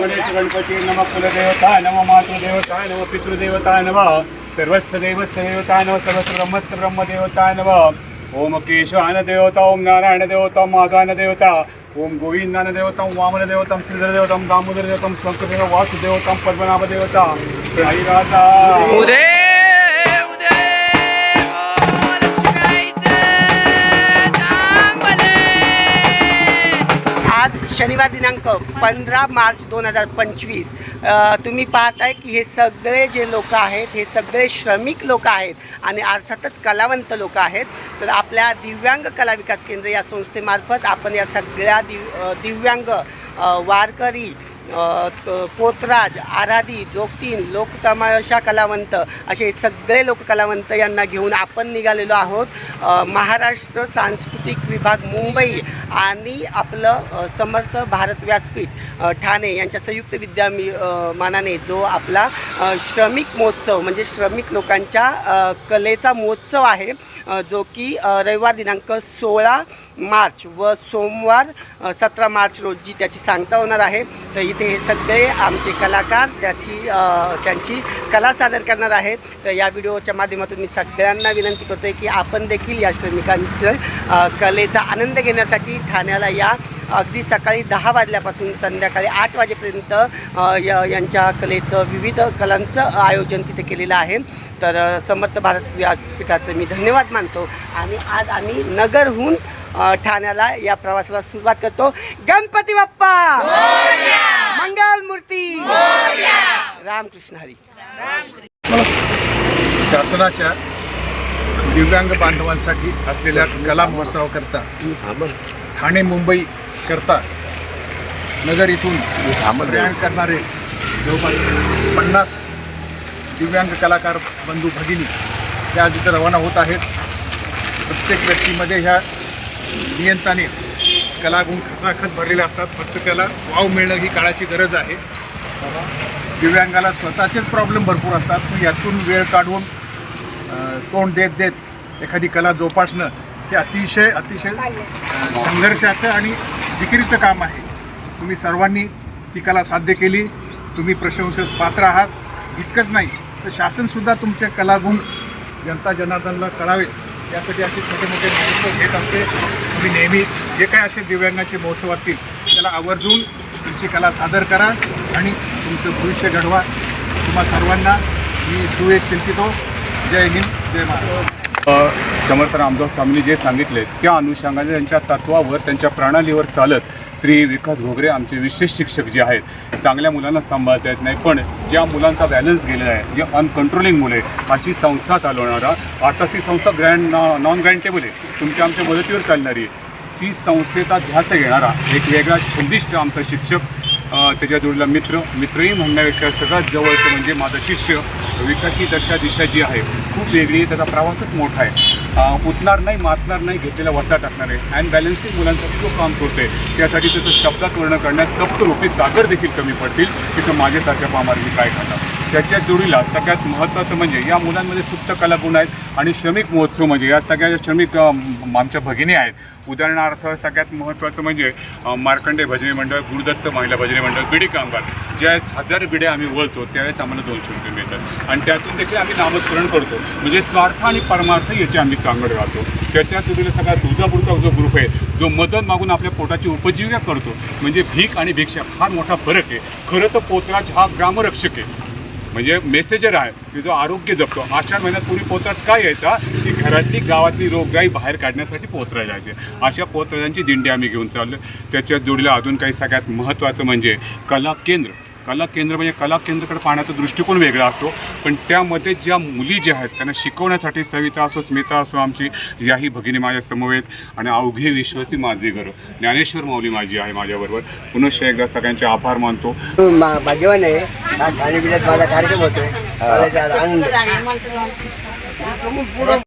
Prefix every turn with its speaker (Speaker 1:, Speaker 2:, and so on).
Speaker 1: गणेश गणपती नम कुलदेवता नम मातृदेवता नम पितृदेवता नम सर्वस्व देवस्य देवताय नम। सर्वस्व ब्रह्मस्य ब्रह्मदेवताय नम ओम केशवान देवता ओम नारायण देवता ओम माधवान देवता ओम गोविंदान देवता वामन देवता श्रीधर देवता दामोदर देवता शंकरदेव वासुदेवता पद्मनाभ देवता हरिराजा
Speaker 2: शनिवार दिनांक पंधरा मार्च दोन हजार पंचवीस. तुम्ही पाहताय की हे सगळे जे लोक आहेत हे सगळे श्रमिक लोक आहेत आणि अर्थातच कलावंत लोक आहेत. तर आपल्या दिव्यांग कला विकास केंद्र या संस्थेमार्फत आपण या सगळ्या दिव दिव्यांग वारकरी पोतराज आराधी जोगतीन लोकतमाशा कलावंत असे सगळे लोककलावंत यांना घेऊन आपण निघालेलो आहोत. महाराष्ट्र सांस्कृतिक विभाग मुंबई आणि आपलं समर्थ भारत व्यासपीठ ठाणे यांच्या संयुक्त विद्यामी मानाने जो आपला श्रमिक महोत्सव म्हणजे श्रमिक लोकांच्या कलेचा महोत्सव आहे जो की रविवार दिनांक सोळा मार्च व सोमवार सतरा मार्च रोजी त्याची सांगता होणार आहे. तर इथे हे सगळे आमचे कलाकार त्याची त्यांची कला सादर करणार आहेत. तर या व्हिडिओच्या माध्यमातून मी सगळ्यांना विनंती करतो आहे की आपण देखील या श्रमिकांचं कलेचा आनंद घेण्यासाठी ठाण्याला या अगदी सकाळी दहा वाजल्यापासून संध्याकाळी आठ वाजेपर्यंत य- यांच्या कलेचं विविध कलांचं आयोजन तिथे केलेलं आहे. तर समर्थ भारत व्यासपीठाचं मी धन्यवाद मानतो आणि आज आम्ही नगरहून ठाण्याला या प्रवासाला सुरुवात करतो. गणपती बाप्पा! मंगल मूर्ती। रामकृष्ण हरी।
Speaker 3: शासनाच्या दिव्यांग बांधवांसाठी असलेल्या कला महोत्सवाकरता ठाणे मुंबई करता नगर इथून प्रयाण करणारे जवळपास पन्नास दिव्यांग कलाकार बंधू भगिनी ते आज इथं रवाना होत आहेत. प्रत्येक व्यक्तीमध्ये ह्या नियंताने कलागुण खचाखच भरलेले असतात. फक्त त्याला वाव मिळणं ही काळाची गरज आहे. दिव्यांगाला स्वतःचेच प्रॉब्लेम भरपूर असतात. पण यातून वेळ काढून तोंड देत देत एखादी कला जोपासणं हे अतिशय अतिशय संघर्षाचं आणि जिकिरीचं काम आहे. तुम्ही सर्वांनी ती कला साध्य केली. तुम्ही प्रशंसेस पात्र आहात. इतकंच नाही तर शासनसुद्धा तुमचे कलागुण जनता जनार्दनला कळावेत. यासाठी असे छोटे मोठे महोत्सव घेत असते. तुम्ही नेहमी जे काही असे दिव्यांगाचे महोत्सव असतील त्याला आवर्जून तुमची कला सादर करा आणि तुमचं भविष्य घडवा. तुम्हा सर्वांना मी सुयश शिल्पितो जय हिंद जय
Speaker 1: महाराज समर्थ रामदास स्वामींनी जे सांगितले त्या अनुषंगाने त्यांच्या तत्वावर त्यांच्या प्रणालीवर चालत श्री विकास घोगरे आमचे विशेष शिक्षक जे आहेत चांगल्या मुलांना सांभाळता येत नाही पण ज्या मुलांचा बॅलन्स गेलेला आहे जे अनकंट्रोलिंग मुले अशी संस्था चालवणारा अर्थात ती संस्था ग्रँड नॉन ग्रँटेबल आहे. तुमच्या आमच्या मदतीवर चालणारी ती संस्थेचा ध्यास घेणारा एक वेगळा छंदिष्ट आमचा शिक्षक त्याच्या जोडीला मित्र मित्रही म्हणण्यापेक्षा सगळ्यात जवळचं म्हणजे माझं शिष्य विकासची दशा दिशा जी आहे खूप वेगळी आहे. त्याचा प्रवासच मोठा आहे. उठणार नाही मातणार नाही घेतलेला वचा टाकणार आहे. अँड बॅलन्सिंग मुलांसाठी तो काम करतोय त्यासाठी त्याचं शब्दात वर्णन करण्यात सप्त रूपी सागर देखील कमी पडतील. तिथं माझ्यासारख्या पामारणी काय करणार त्याच्या जोडीला सगळ्यात महत्त्वाचं म्हणजे या मुलांमध्ये सुप्त कलागुण आहेत आणि श्रमिक महोत्सव म्हणजे या सगळ्या श्रमिक आमच्या भगिनी आहेत उदाहरणार्थ सगळ्यात महत्त्वाचं म्हणजे मार्कंडे भजनी मंडळ गुरुदत्त महिला भजनी मंडळ बिडी कामगार. ज्यावेळेस हजार बिड्या आम्ही वळतो त्यावेळेस आम्हाला दोनशे रुपये मिळतात. आणि त्यातून देखील आम्ही नामस्मरण करतो. म्हणजे स्वार्थ आणि परमार्थ याची आम्ही सांगड राहतो. त्याच्या जोडीला सगळा तुळजापूरचा जो ग्रुप आहे जो मदत मागून आपल्या पोटाची उपजीविका करतो. म्हणजे भीक आणि भिक्षा फार मोठा फरक आहे. खरं तर पोतराज हा ग्रामरक्षक आहे. म्हणजे मेसेजर आहे की जो आरोग्य जपतो. आषाढ महिन्यात पूर्वी पोतराज काय यायचा? की घरातली गावातली रोगराई बाहेर काढण्यासाठी पोत्रा जायचे. अशा पोत्राजांची दिंडी आम्ही घेऊन चाललो त्याच्या जोडीला अजून काही सगळ्यात महत्त्वाचं म्हणजे कला केंद्र. कला केंद्र म्हणजे कला केंद्राकडे पाहण्याचा दृष्टिकोन वेगळा असतो. पण त्यामध्ये ज्या मुली ज्या आहेत त्यांना शिकवण्यासाठी सविता असो स्मिता असो आमची याही भगिनी माझ्या समवेत आणि अवघे विश्वासी माझे घर. ज्ञानेश्वर माऊली माझी आहे माझ्याबरोबर. पुनश्च एकदा सगळ्यांचे आभार मानतो.
Speaker 4: मा- भाग्यवान आहे. हा ठाणे जिल्ह्यात माझा कार्यक्रम होतोय. आनंद.